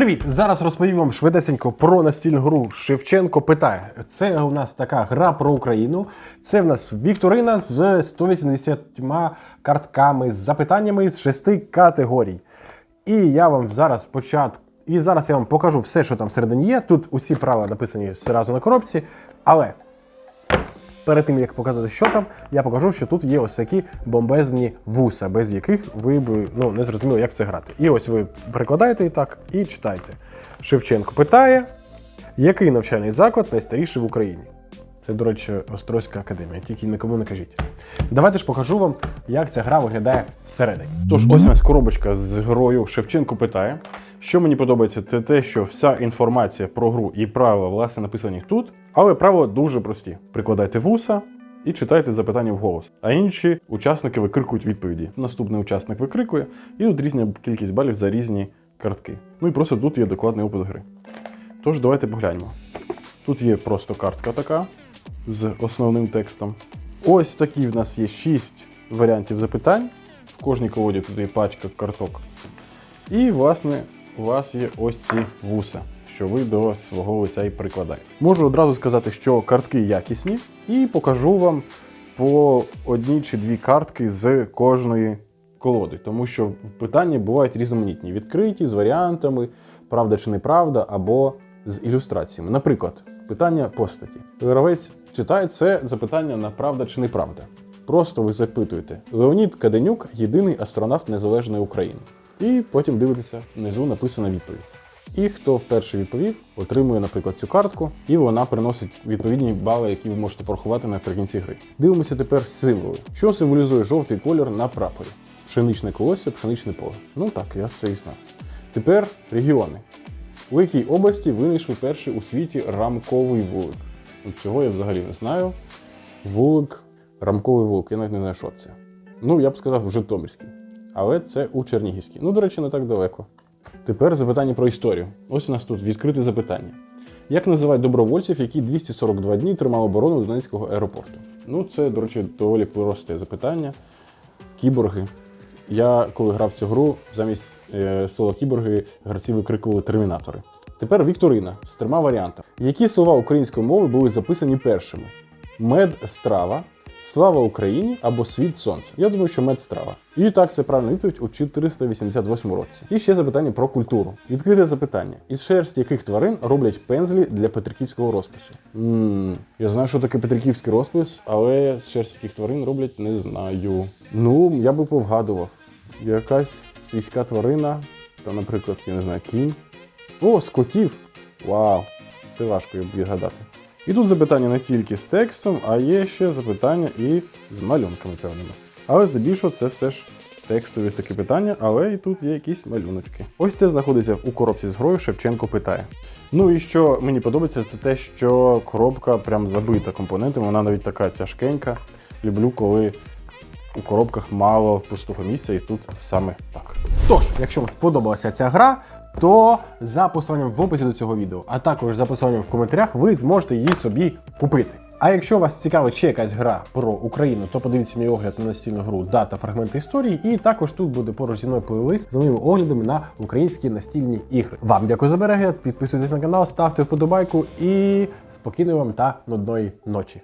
Привіт! Зараз розповім вам швидесенько про настільну гру Шевченко питає. Це у нас така гра про Україну. Це в нас Вікторина з 180 картками з запитаннями з шести категорій. І я вам зараз спочатку. І зараз я вам покажу все, що там всередині є. Тут усі правила написані одразу на коробці. Але перед тим як показати, що там, я покажу, що тут є ось такі бомбезні вуса, без яких ви б ну, не зрозуміли, як це грати. І ось ви прикладаєте і так і читаєте. Шевченко питає, який навчальний заклад найстаріший в Україні? Це, до речі, Острозька академія, тільки нікому не кажіть. Давайте ж покажу вам, як ця гра виглядає всередині. Тож, ось у нас коробочка з грою Шевченко питає. Що мені подобається, це те, що вся інформація про гру і правила власне написані тут, але правила дуже прості: прикладайте вуса і читайте запитання вголос. А інші учасники викрикують відповіді. Наступний учасник викрикує, і тут різна кількість балів за різні картки. Ну і просто тут є докладний опис гри. Тож давайте погляньмо. Тут є просто картка така з основним текстом. Ось такі в нас є 6 варіантів запитань. В кожній колоді тут є пачка карток. І, власне, у вас є ось ці вуса, що ви до свого лиця і прикладаєте. Можу одразу сказати, що картки якісні, і покажу вам по одній чи дві картки з кожної колоди, тому що питання бувають різноманітні: відкриті з варіантами, правда чи неправда, або з ілюстраціями. Наприклад, питання постаті. Гравець читає це запитання на правда чи неправда. Просто ви запитуєте: Леонід Каденюк єдиний астронавт Незалежної України. І потім дивитеся, внизу написана відповідь. І хто вперше відповів, отримує, наприклад, цю картку, і вона приносить відповідні бали, які ви можете порахувати наприкінці гри. Дивимося тепер символи. Що символізує жовтий колір на прапорі? Пшеничне колосся, пшеничне поле. Ну так, я це і знав. Тепер регіони. У якій області винайшли перший у світі рамковий вулик? От Цього я взагалі не знаю. Вулик, рамковий вулик, я навіть не знаю, що це. Ну, я б сказав, в Житомирській. Але це у Чернігівській. Ну, до речі, не так далеко. Тепер запитання про історію. Ось у нас тут відкрите запитання. Як називають добровольців, які 242 дні тримали оборону Донецького аеропорту? Ну, це, до речі, доволі просте запитання. Кіборги. Я, коли грав цю гру, замість е, слова кіборги гравці викрикували термінатори. Тепер Вікторина з трьома варіантами. Які слова української мови були записані першими? Мед страва, слава Україні або світ сонця. Я думаю, що мед страва. І так, це правильна відповідь у 488 році. І ще запитання про культуру. Відкрите запитання: із шерсті яких тварин роблять пензлі для петриківського розпису? м я знаю, що таке петриківський розпис, але з шерсті яких тварин роблять, не знаю. Ну, я би повгадував. Якась свійська тварина, та, наприклад, я не знаю, кінь. О, з котів! Вау! Це важко відгадати. І тут запитання не тільки з текстом, а є ще запитання і з малюнками певними. Але здебільшого це все ж текстові такі питання, але і тут є якісь малюночки. Ось це знаходиться у коробці з грою Шевченко питає. Ну і що мені подобається, це те, що коробка прям забита компонентами, вона навіть така тяжкенька. Люблю, коли у коробках мало пустого місця, і тут саме так. Тож, якщо вам сподобалася ця гра, то за посиланням в описі до цього відео, а також за посиланням в коментарях, ви зможете її собі купити. А якщо вас цікавить ще якась гра про Україну, то подивіться мій огляд на настільну гру дата фрагменти історії. І також тут буде поруч зі мною плейлист з моїми оглядами на українські настільні ігри. Вам дякую за перегляд, підписуйтесь на канал, ставте вподобайку і спокійної вам та нудної ночі.